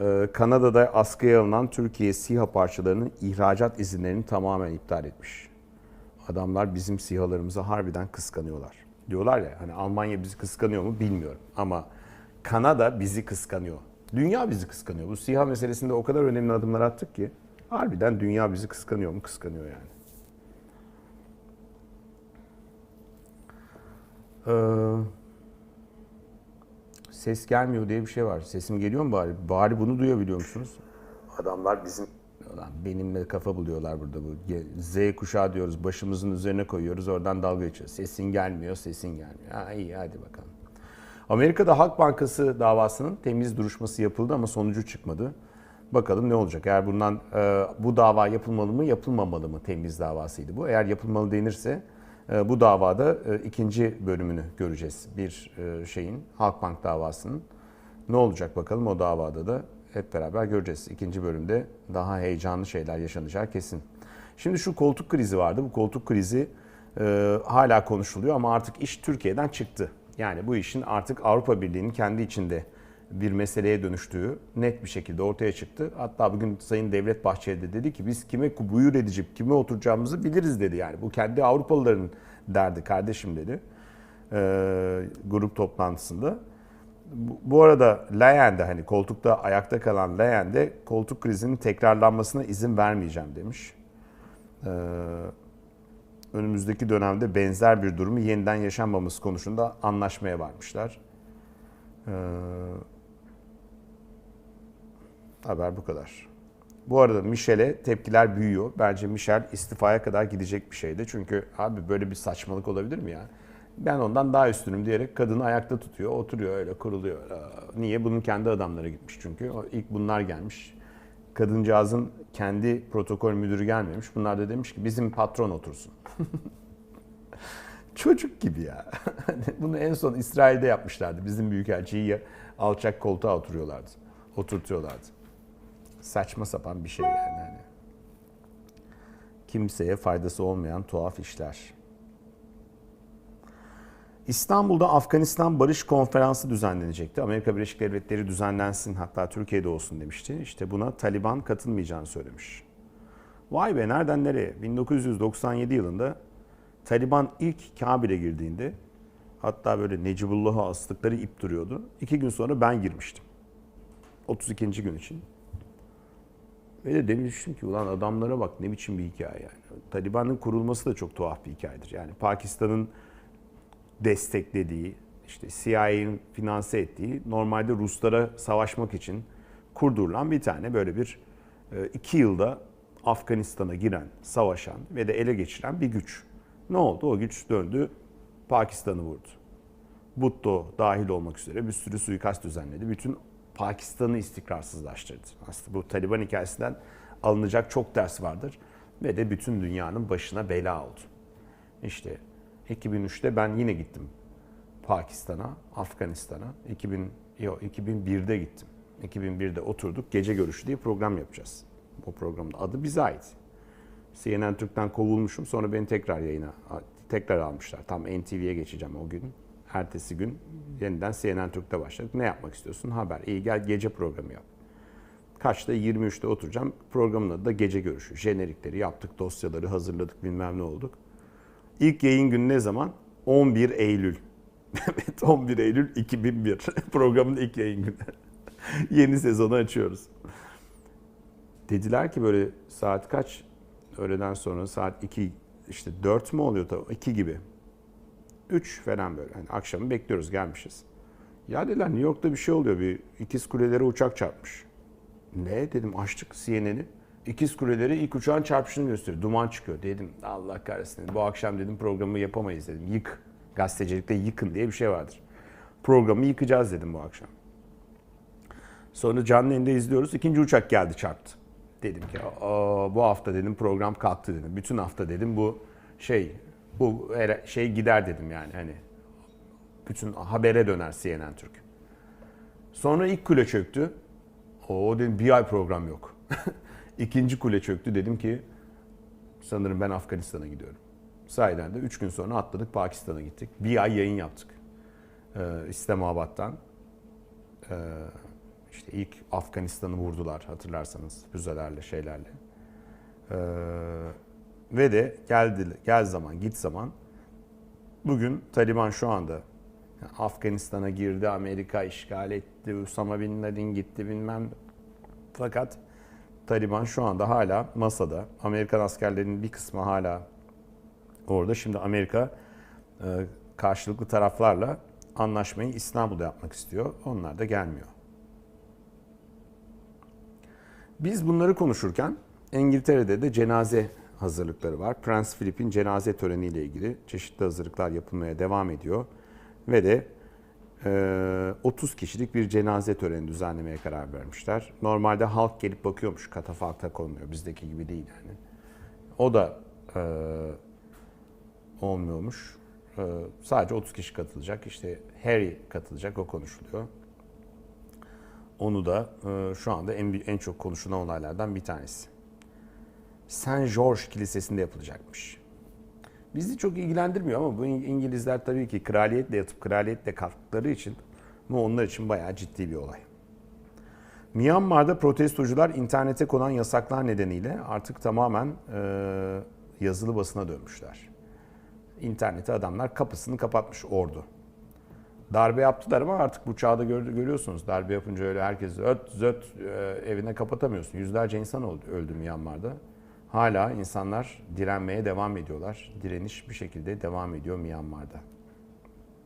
Ee, Kanada'da askıya alınan Türkiye SİHA parçalarının ihracat izinlerini tamamen iptal etmiş. Adamlar bizim SİHA'larımızı harbiden kıskanıyorlar. Diyorlar ya hani Almanya bizi kıskanıyor mu bilmiyorum ama Kanada bizi kıskanıyor. Dünya bizi kıskanıyor. Bu SİHA meselesinde o kadar önemli adımlar attık ki harbiden dünya bizi kıskanıyor mu? Kıskanıyor yani. Ee, ses gelmiyor diye bir şey var. Sesim geliyor mu bari? Bari bunu duyabiliyor musunuz? Adamlar bizim Ulan benimle kafa buluyorlar burada bu. Z kuşağı diyoruz. Başımızın üzerine koyuyoruz. Oradan dalga geçiyoruz. Sesin gelmiyor, sesin gelmiyor. Ha iyi hadi bakalım. Amerika'da Halk Bankası davasının temiz duruşması yapıldı ama sonucu çıkmadı. Bakalım ne olacak? Eğer bundan e, bu dava yapılmalı mı, yapılmamalı mı? Temiz davasıydı bu. Eğer yapılmalı denirse bu davada e, ikinci bölümünü göreceğiz. Bir e, şeyin Halkbank davasının. Ne olacak bakalım o davada da hep beraber göreceğiz. İkinci bölümde daha heyecanlı şeyler yaşanacağı kesin. Şimdi şu koltuk krizi vardı. Bu koltuk krizi e, hala konuşuluyor ama artık iş Türkiye'den çıktı. Yani bu işin artık Avrupa Birliği'nin kendi içinde bir meseleye dönüştüğü net bir şekilde ortaya çıktı. Hatta bugün Sayın Devlet Bahçeli de dedi ki biz kime buyur edecek, kime oturacağımızı biliriz dedi yani. Bu kendi Avrupalıların derdi kardeşim dedi e, grup toplantısında. Bu, arada Leyen'de hani koltukta ayakta kalan Leyen'de koltuk krizinin tekrarlanmasına izin vermeyeceğim demiş. Ee, önümüzdeki dönemde benzer bir durumu yeniden yaşanmaması konusunda anlaşmaya varmışlar. Ee, haber bu kadar. Bu arada Michel'e tepkiler büyüyor. Bence Michel istifaya kadar gidecek bir şeydi. Çünkü abi böyle bir saçmalık olabilir mi ya? Ben ondan daha üstünüm diyerek kadını ayakta tutuyor, oturuyor öyle kuruluyor. Niye? Bunun kendi adamları gitmiş çünkü. İlk bunlar gelmiş. Kadıncağızın kendi protokol müdürü gelmemiş. Bunlar da demiş ki bizim patron otursun. Çocuk gibi ya. Bunu en son İsrail'de yapmışlardı. Bizim büyükelçiyi alçak koltuğa oturuyorlardı. Oturtuyorlardı. Saçma sapan bir şey yani. Hani. Kimseye faydası olmayan tuhaf işler. İstanbul'da Afganistan Barış Konferansı düzenlenecekti. Amerika Birleşik Devletleri düzenlensin hatta Türkiye'de olsun demişti. İşte buna Taliban katılmayacağını söylemiş. Vay be nereden nereye? 1997 yılında Taliban ilk Kabil'e girdiğinde hatta böyle Necibullah'a astıkları ip duruyordu. İki gün sonra ben girmiştim. 32. gün için. Ve de demiştim ki ulan adamlara bak ne biçim bir hikaye yani. Taliban'ın kurulması da çok tuhaf bir hikayedir. Yani Pakistan'ın desteklediği, işte CIA'nin finanse ettiği, normalde Ruslara savaşmak için kurdurulan bir tane böyle bir e, iki yılda Afganistan'a giren, savaşan ve de ele geçiren bir güç. Ne oldu? O güç döndü, Pakistan'ı vurdu. Bhutto dahil olmak üzere bir sürü suikast düzenledi. Bütün Pakistan'ı istikrarsızlaştırdı. Aslında bu Taliban hikayesinden alınacak çok ders vardır ve de bütün dünyanın başına bela oldu. İşte 2003'te ben yine gittim Pakistan'a, Afganistan'a. 2000 yok 2001'de gittim. 2001'de oturduk. Gece görüşü diye program yapacağız. O programın adı bize ait. CNN Türk'ten kovulmuşum. Sonra beni tekrar yayına tekrar almışlar. Tam NTV'ye geçeceğim o gün. Ertesi gün yeniden CNN Türk'te başladık. Ne yapmak istiyorsun? Haber. İyi gel gece programı yap. Kaçta? 23'te oturacağım. Programın adı da gece görüşü. Jenerikleri yaptık, dosyaları hazırladık, bilmem ne olduk. İlk yayın günü ne zaman? 11 Eylül. evet 11 Eylül 2001. Programın ilk yayın günü. Yeni sezonu açıyoruz. Dediler ki böyle saat kaç? Öğleden sonra saat 2 işte 4 mü oluyor tabii 2 gibi. 3 falan böyle. Yani akşamı bekliyoruz gelmişiz. Ya dediler New York'ta bir şey oluyor. Bir ikiz kulelere uçak çarpmış. Ne dedim açtık CNN'i. İkiz kuleleri ilk uçağın çarpışını gösteriyor. Duman çıkıyor. Dedim Allah kahretsin. Bu akşam dedim programı yapamayız dedim. Yık. Gazetecilikte yıkın diye bir şey vardır. Programı yıkacağız dedim bu akşam. Sonra canlı yayında izliyoruz. İkinci uçak geldi çarptı. Dedim ki bu hafta dedim program kalktı dedim. Bütün hafta dedim bu şey bu şey gider dedim yani hani bütün habere döner CNN Türk. Sonra ilk kule çöktü. O dedim bir ay program yok. İkinci kule çöktü. Dedim ki sanırım ben Afganistan'a gidiyorum. Sahiden de 3 gün sonra atladık Pakistan'a gittik. Bir ay yayın yaptık. Ee, İslamabad'dan. Ee, İşte ilk Afganistan'ı vurdular hatırlarsanız füzelerle şeylerle. Ee, ve de geldi gel zaman git zaman bugün Taliban şu anda Afganistan'a girdi, Amerika işgal etti, Usama Bin Laden gitti bilmem. Fakat Taliban şu anda hala masada. Amerikan askerlerinin bir kısmı hala orada. Şimdi Amerika e, karşılıklı taraflarla anlaşmayı İstanbul'da yapmak istiyor. Onlar da gelmiyor. Biz bunları konuşurken İngiltere'de de cenaze hazırlıkları var. Prens Philip'in cenaze töreniyle ilgili çeşitli hazırlıklar yapılmaya devam ediyor. Ve de e, 30 kişilik bir cenaze töreni düzenlemeye karar vermişler. Normalde halk gelip bakıyormuş, katafalkta konuluyor. Bizdeki gibi değil yani. O da e, olmuyormuş. E, sadece 30 kişi katılacak. İşte Harry katılacak, o konuşuluyor. Onu da e, şu anda en, en çok konuşulan olaylardan bir tanesi. Saint George Kilisesi'nde yapılacakmış. Bizi çok ilgilendirmiyor ama bu İng- İngilizler tabii ki kraliyetle yatıp kraliyetle kalktıkları için bu onlar için bayağı ciddi bir olay. Myanmar'da protestocular internete konan yasaklar nedeniyle artık tamamen e, yazılı basına dönmüşler. İnternete adamlar kapısını kapatmış ordu. Darbe yaptılar ama artık bu çağda gör- görüyorsunuz. Darbe yapınca öyle herkes öt zöt e, evine kapatamıyorsun. Yüzlerce insan öldü Myanmar'da. Hala insanlar direnmeye devam ediyorlar. Direniş bir şekilde devam ediyor Myanmar'da.